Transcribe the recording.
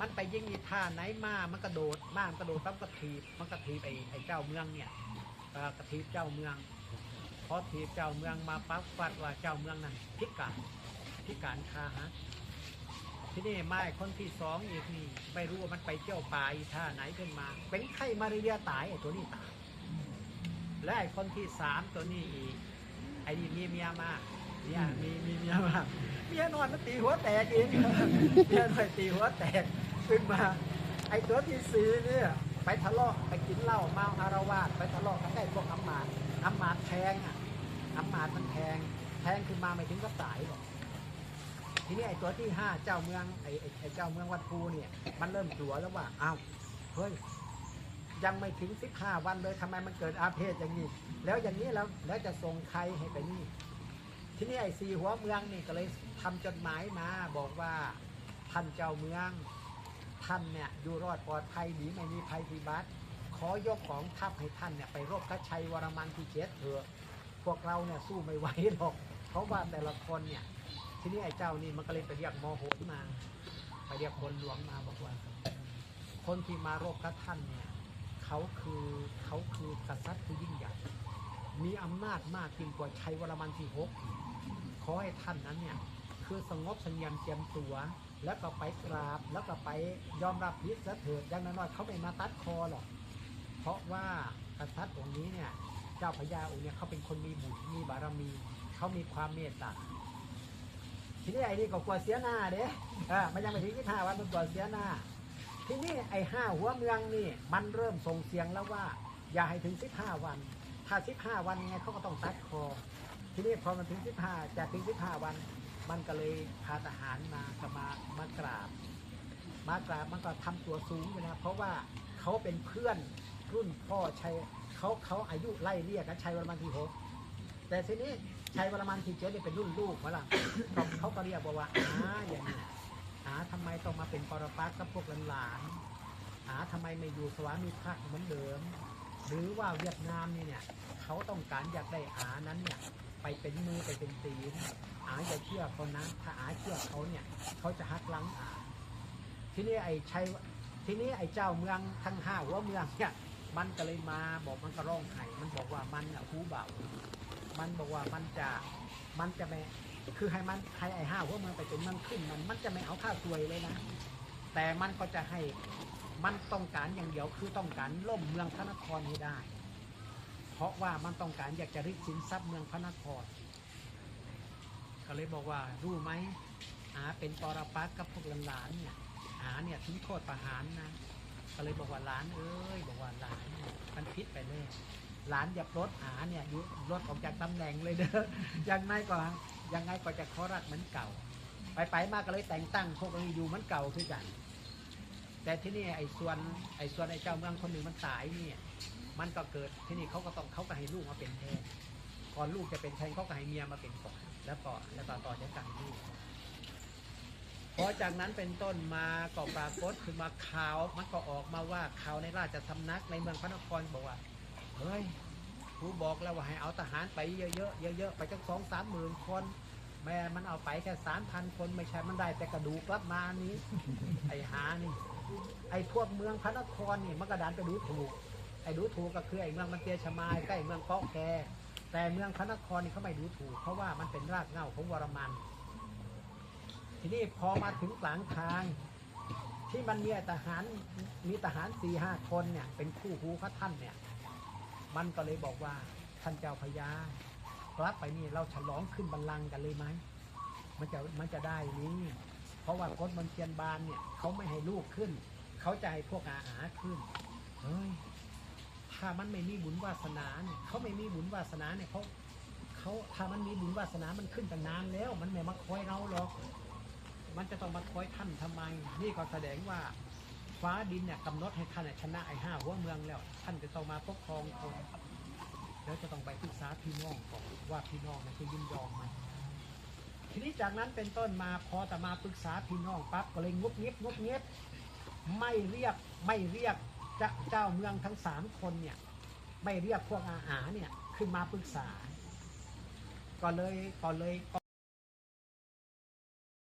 มันไปยิงอีท่าไหนมา มันกระโดดมากระโดดปั๊บก็ถีบมันก็ถีบไอ้ไอ้เจ้าเมืองเนี่ยกระถีบเจ้าเมืองพอถีบเจ้าเมืองมาปั๊บฟัดว่าเจ้าเมืองนั้นพิการพิการคาฮะที่นี่ไม้คนที่สองอีกนี่ไม่รู้ว่ามันไปเที่ยวป่าอีท่าไหนขึ้นมา เป็นไข้มาเรียตายไอ้ตัวนี้ตายและไอ้คนที่สามตัวนี้อีกไอ้นี่มีเมียมาเนี่ยมีมีเมียมา เมียนอนมันตีหัวแตกเองเมียนอนตีหัวแตกขึ้นมา ไอ้ตัวที่สี่เนี่ย ไปทะเลาะไปกินเหล้าเมาอารวาสไปทะเลาะกันได้พวกอำมาตย์อำมาตย์แทงอะอำมาตย์มันแทง แทงขึ้นมาไม่ถึงก็ตายหรอกทีนี้ไอ้ตัวที่ห้าเจ้าเมืองไอ้ไอ้เจ้าเมืองวัดภูเนี่ย มันเริ่มกลัวแล้วว่าอ้าวเฮ้ยยังไม่ถึงสิบห้าวันเลยทำไมมันเกิดอาเพศอย่างนี้ แล้วอย่างนี้แล้วแล้วจะส่งใครให้ไปนี่ ทีนี้ไอ้สีหัวเมืองนี่ก็เลยทำจดหมายมา บอกว่าท่านเจ้าเมืองท่านเนี่ยอยู่รอดปลอดภัยหนีไม่มีภัยพิบัติ ขอยกของทัพให้ท่านเนี่ยไปรบพระชัยวรมันที่เจ็ดเถอะพวกเราเนี่ยสู้ไม่ไหวหรอกเพราะว่าแต่ละคนเนี่ยทีนี้ไอ้เจ้านี่มันก็เลยไปเรียกมโหนมา ไปเรียกคนหลวงมาบอกว่า คนที่มารบกับท่านเนี่ยเขาคือเขาคือกษัตริย์ผู้ยิ่งใหญ่ มีอำนาจมากยิ่งกว่าชัยวรมันที่หกขอให้ท่านนั้นเนี่ยคือสงบสงี่ยมเจียมตัว แล้วก็ไปกราบแล้วก็ไปยอมรับผิดซะเถิดอย่างน้อยๆเขาไม่มาตัดคอหรอกเพราะว่ากษัตริย์องค์นี้เนี่ยเจ้าพญาองค์เนี่ยเขาเป็นคนมีบุญมีบารมีเขามีความเมตตาทีนี้ไอ้นี่ก็กลัวเสียหน้าเด้อ่ามันยังไม่ถึงที่ห้าวันมันกลัวเสียหน้า ทีนี้ไอ้ห้าหัวเมืองนี่มันเริ่มส่งเสียงแล้วว่า อย่าให้ถึงสิบห้าวัน ถ้าสิบห้าวันไงเขาก็ต้องตัดคอ ทีนี้พอมันถึงสิบห้าจะถึงสิบห้าวัน มันก็เลยพาทหารมาก็มามากราบ มากราบมันก็ทำตัวสูงอยู่นะเพราะว่าเขาเป็นเพื่อนรุ่นพ่อชัยเขาเขาอายุไล่เรียกกันชัยวรมันที่หกแต่ทีนี้ชัยวรมันที่เจ็ดนี่เป็นรุ่นลูกมาละเขาเขาก็เรียกบอกว่าอาอย่างนี้อาทำไมต้องมาเป็นปรปักษ์กับพวกหลานๆอาทำไมไม่อยู่สวามิภักดิ์เหมือนเดิม หรือว่าเวียดนามนี่เนี่ยเขาต้องการอยากได้อานั้นเนี่ยไปเป็นมือไปเป็นตีนอาอย่าเชื่อเขานะถ้าอาเชื่อเขาเนี่ยเขาจะหักหลังอาทีนี้ไอ้ชัยทีนี้ไอ้เจ้าเมืองทั้งห้าหัวเมืองเนี่ยมันก็เลยมาบอกมันก็ร้องไห้มันบอกว่ามันอะหูเบา มันบอกว่ามันจะมันจะไม่คือให้มันให้ไอ้ห้าหัวเมืองไปเป็นมันขึ้นมันมันจะไม่เอาค่าวสวยเลยนะ แต่มันก็จะให้ มันต้องการอย่างเดียวคือต้องการล่มเมืองพระนครให้ได้ เพราะว่ามันต้องการอยากจะริบสินทรัพย์เมืองพระนคร ก็เลยบอกว่ารู้ไหมอาเป็นปรปักษ์กับพวกหลานเนี่ยอาเนี่ยทิ้งโทษประหารนะก็เลยบอกว่าหลานเอ้ยบอกว่าหลานมันพิษไปเลยหลานอย่าปลดอาเนี่ยยุลดออกจากตำแหน่งเลยเด้อยังไงก็ยังไงก็จะขอรักเหมือนเก่า ไปไปๆมากก็เลยแต่งตั้งพวกนี้อยู่เหมือนเก่าคือกัน แต่ที่นี่ไอ้ส่วนไอ้ส่วนไอ้เจ้าเมืองคนหนึ่งมันตายเนี่ยมันก็เกิดที่นี่เขาก็ต้องเขาก็ให้ลูกมาเป็นแทนก่อนลูกจะเป็นแทนเขาก็ให้เมียมาเป็นก่อนแล้วก็แล้วก็ต่อจากกันลูกพอจากนั้นเป็นต้นมาก็ปรากฏขึ้นมาข่าวมันก็ออกมาว่าข่าวในราชสำนักในเมืองพระนครบอกว่าเฮ้ยครูบอกแล้วว่าให้เอาทหารไปเยอะๆเยอะๆไปจังสองสามหมื่นคนแม่มันเอาไปแค่สามพันคนไม่ใช่มันได้แต่กระดูกกลับมานี้ไอ้หานี่ ไอ้พวกเมืองพระนครนี่มันกระดานไปดูถูก ไอ้ดูถูกก็คือไอ้เมืองมันเตียชมายใกล้เมืองเกาะแกแต่เมืองพระนครนี่เขาไม่ดูถูก เพราะว่ามันเป็นรากเหง้าของวรมัน ทีนี้พอมาถึงกลางทาง ที่มันมีทหารมีทหารสี่ห้าคนเนี่ย เป็นคู่หูพระท่านเนี่ย มันก็เลยบอกว่าท่านเจ้าพญากลับไปนี่เราฉลองขึ้นบัลลังก์กันเลยไหมมันจะมันจะได้นี้ ราะว่ากฎมนเทียนบานเนี่ยเขาไม่ให้ลูกขึ้น เขาจะให้พวกอาหาขึ้นเฮ้ยถ้ามันไม่มีบุญวาสนาเนี่ยเขาไม่มีบุญวาสนาเนี่ยเขาเขาถ้ามันมีบุญวาสนามันขึ้นตั้งนานแล้ว มันไม่มาคอยเราหรอกมันจะต้องมาคอยท่านทำไม นี่ก็แสดงว่าฟ้าดินเนี่ยกำหนดให้ท่านชนะไอ้ห้าหัวเมืองแล้ว ท่านจะต้องมาปกครองคนแล้วจะต้องไปปรึกษาพี่น้องก่อนว่าพี่น้องนี่ยจะยินยอมไหม ทีนี้จากนั้นเป็นต้นมาพอแต่มาปรึกษาพี่น้องปั๊บก็เลยงุบเงียบงุบเงียบไม่เรียกไม่เรียกเจ้าเจ้าเมืองทั้งสามคนเนี่ยไม่เรียกพวกอาหารเนี่ยขึ้นมาปรึกษา ก็เลยก็เลยก็